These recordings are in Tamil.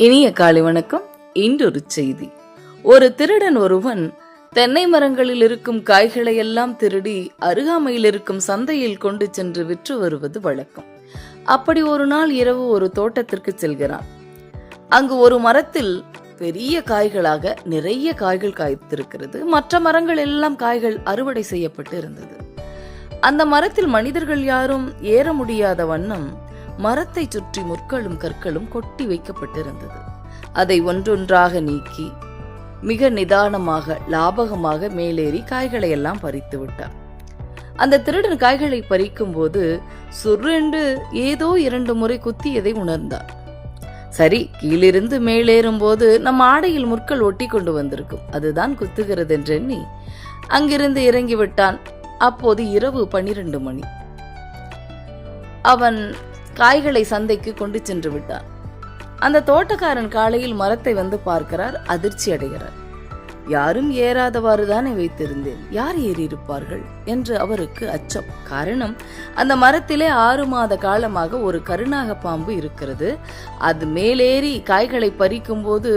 இனிய காலை வணக்கம். இன்றொரு செய்தி. ஒரு திருடன் ஒருவன் தென்னை மரங்களில் இருக்கும் காய்களை எல்லாம் திருடி அருகாமையில் இருக்கும் சந்தையில் கொண்டு சென்று விற்று வருவது வழக்கம். அப்படி ஒரு நாள் இரவு ஒரு தோட்டத்திற்கு செல்கிறான். அங்கு ஒரு மரத்தில் பெரிய காய்களாக நிறைய காய்கள் காய்த்திருக்கிறது. மற்ற மரங்கள் எல்லாம் காய்கள் அறுவடை செய்யப்பட்டு இருந்தது. அந்த மரத்தில் மனிதர்கள் யாரும் ஏற முடியாத வண்ணம் மரத்தை சுற்றி முற்களும் கற்களும் கொட்டி வைக்கப்பட்டிருந்தது. அதை ஒன்றொன்றாக நீக்கி மிக நிதானமாக லாபகமாக மேலேறி காய்களை எல்லாம் பறித்து விட்டார். அந்த திருடன் காய்களை பறிக்கும் போது சுருண்டு ஏதோ இரண்டு முறை குத்தியதை உணர்ந்தார். சரி கீழிருந்து மேலேறும் போது நம் ஆடையில் முற்கள் ஒட்டி கொண்டு வந்திருக்கும். அதுதான் குத்துகிறது என்றெண்ணி அங்கிருந்து இறங்கி விட்டான் அப்போது இரவு பனிரெண்டு மணி. அவன் காய்களை சந்தைக்கு கொண்டு சென்று விட்டார். அந்த தோட்டக்காரன் காலையில் மரத்தை வந்து பார்க்கிறார் அதிர்ச்சி அடைகிறார். யாரும் ஏறாதவாறு தானே வைத்திருந்தேன் யார் ஏறியிருப்பார்கள் என்று அவருக்கு அச்சம். காரணம் அந்த மரத்திலே ஆறு மாத காலமாக ஒரு கருணாக பாம்பு இருக்கிறது. அது மேலேறி காய்களை பறிக்கும்போது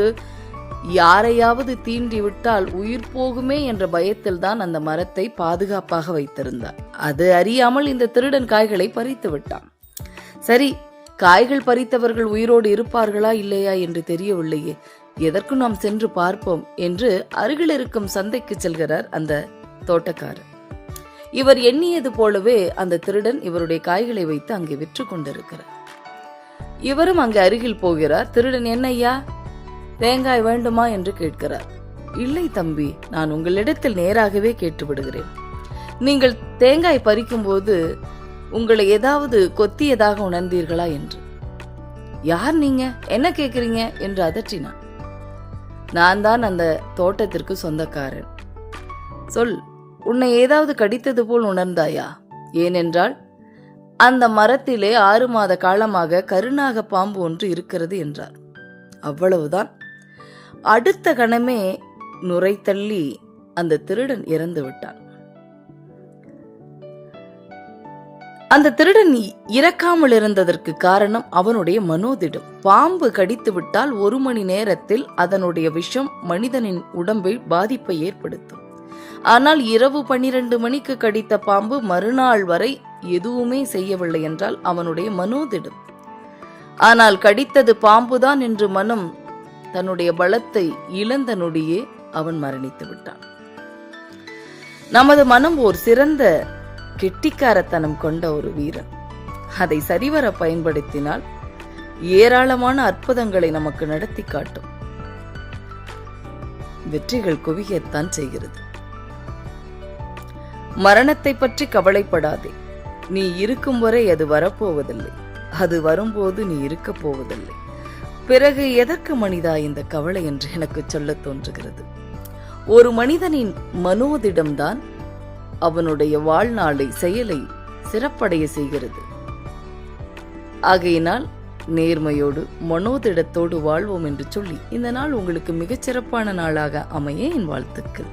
யாரையாவது தீண்டி விட்டால் உயிர் போகுமே என்ற பயத்தில் தான் அந்த மரத்தை பாதுகாப்பாக வைத்திருந்தார். அது அறியாமல் இந்த திருடன் காய்களை பறித்து விட்டான். சரி காய்கள் பறித்தவர்கள் உயிரோடு இருப்பார்களா இல்லையா என்று தெரியவில்லையே. எதற்கும் நாம் சென்று பார்ப்போம் என்று அருகில் இருக்கும் சந்தைக்கு செல்கிறார் அந்த தோட்டக்காரர். இவர் எண்ணியது போலவே அந்த திருடன் இவருடைய காய்களை வைத்து அங்கே விற்று கொண்டிருக்கிறார். இவரும் அங்கே அருகில் போகிறார். திருடன் என்னையா தேங்காய் வேண்டுமா? என்று கேட்கிறார். இல்லை தம்பி நான் உங்களிடத்தில் நேராகவே கேட்டு விடுகிறேன் நீங்கள் தேங்காய் பறிக்கும்போது உங்களை ஏதாவது கொத்தியதாக உணர்ந்தீர்களா என்று. யார் நீங்க? என்ன கேக்குறீங்க? என்று அதற்றினான் நான் தான் அந்த தோட்டத்திற்கு சொந்தக்காரன். சொல் உன்னை ஏதாவது கடித்தது போல் உணர்ந்தாயா? ஏனென்றால் அந்த மரத்திலே ஆறு மாத காலமாக கருணாக பாம்பு ஒன்று இருக்கிறது என்றார். அவ்வளவுதான். அடுத்த கணமே நுரை தள்ளி அந்த திருடன் இறந்து விட்டான். அந்த திருடன் இறக்காமல் இருந்ததற்கு காரணம் அவனுடைய மனோதிடம். பாம்பு கடித்து விட்டால் ஒரு மணி நேரத்தில் அதனுடைய விஷம் மனிதனின் உடம்பில் பாதிப்பை ஏற்படுத்தும். ஆனால் இரவு பனிரெண்டு மணிக்கு கடித்த பாம்பு மறுநாள் வரை எதுவுமே செய்யவில்லை என்றால் அவனுடைய மனோதிடம். ஆனால் கடித்தது பாம்புதான் என்று மனம் தன்னுடைய பலத்தை இழந்த நொடியே அவன் மரணித்து விட்டான். நமது மனம் ஓர் சிறந்த கெட்டிக்காரத்தனம் கொண்ட ஒரு வீரன். அதை சரிவர பயன்படுத்தினால் ஏராளமான அற்புதங்களை நமக்கு நடத்தி காட்டும். வெற்றிகள் குவியத்தான் செய்கிறது. மரணத்தை பற்றி கவலைப்படாதே. நீ இருக்கும் வரை அது வரப்போவதில்லை. அது வரும்போது நீ இருக்கப் போவதில்லை. பிறகு எதற்கு மனிதா இந்த கவலை என்று எனக்கு சொல்ல தோன்றுகிறது. ஒரு மனிதனின் மனோதிடம்தான் அவனுடைய வாழ்நாளை செயலை சிறப்படைய செய்கிறது. ஆகையினால் நேர்மையோடு மனோதிடத்தோடு வாழ்வோம் என்று சொல்லி இந்த நாள் உங்களுக்கு மிகச் சிறப்பான நாளாக அமைய என் வாழ்த்துக்கள்.